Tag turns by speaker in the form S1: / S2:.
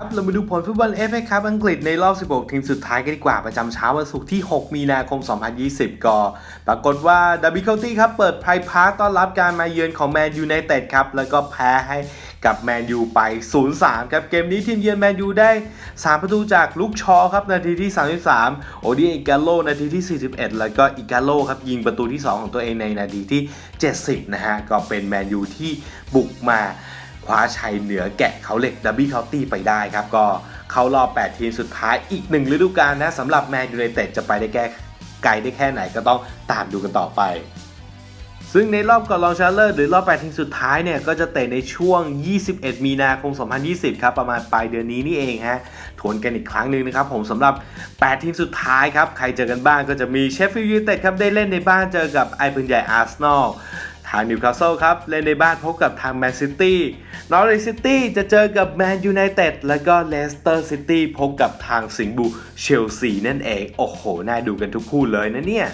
S1: ครับเรามาดูผลฟุตบอลเอฟเอคัพอังกฤษในรอบ 16 ทีมสุดท้ายกันดีกว่าประจำเช้าวันศุกร์ที่ 6 มีนาคม 2020 ก็ปรากฏว่าดับบิ c ลตี้ครับเปิดไพรพาร์ต้อนรับการมาเยือนของแมนยูไนเต็ดครับ แล้วก็แพ้ให้กับแมนยูไป 0-3 ครับ เกมนี้ทีมเยือนแมนยูได้ 3 ประตูจากลุกชอครับ นาทีที่ 33 โอดีอิกาโล นาทีที่ 41 แล้วก็อิกาโลครับ ยิงประตูที่ 2 ของตัวเองในนาทีที่ 70 นะฮะ ก็เป็นแมนยูที่บุกมา คว้าชัยเหนือแกะเขาเหล็กดับบี้เคาน์ตี้ไปได้ครับก็เข้ารอบ 8 ทีมสุดท้ายอีกหนึ่งฤดูกาลนะสำหรับแมนยูไนเต็ดจะไปได้แก้ไกลได้แค่ไหนก็ต้องตามดูกันต่อไป ซึ่งในรอบก่อนรองชนะเลิศหรือรอบ 8 ทีมสุดท้ายเนี่ยก็จะเตะในช่วง 21 มีนาคม 2020 ครับประมาณปลายเดือนนี้นี่เองฮะทวนกันอีกครั้งหนึ่งนะครับผมสำหรับ 8 ทีมสุดท้ายครับใครเจอกันบ้างก็จะมีเชฟฟิลด์ยูไนเต็ดครับได้เล่นในบ้านเจอกับไอปืนใหญ่อาร์เซนอล ทางนิวคาสเซิลครับ เล่นในบ้านพบกับทางแมนซิตี้นอริซิตี้จะเจอกับแมนยูไนเต็ดแล้วก็เลสเตอร์ซิตี้พบกับทางสิงห์บุเชลซีนั่นเอง โอ้โห น่าดูกันทุกคู่เลยนะเนี่ย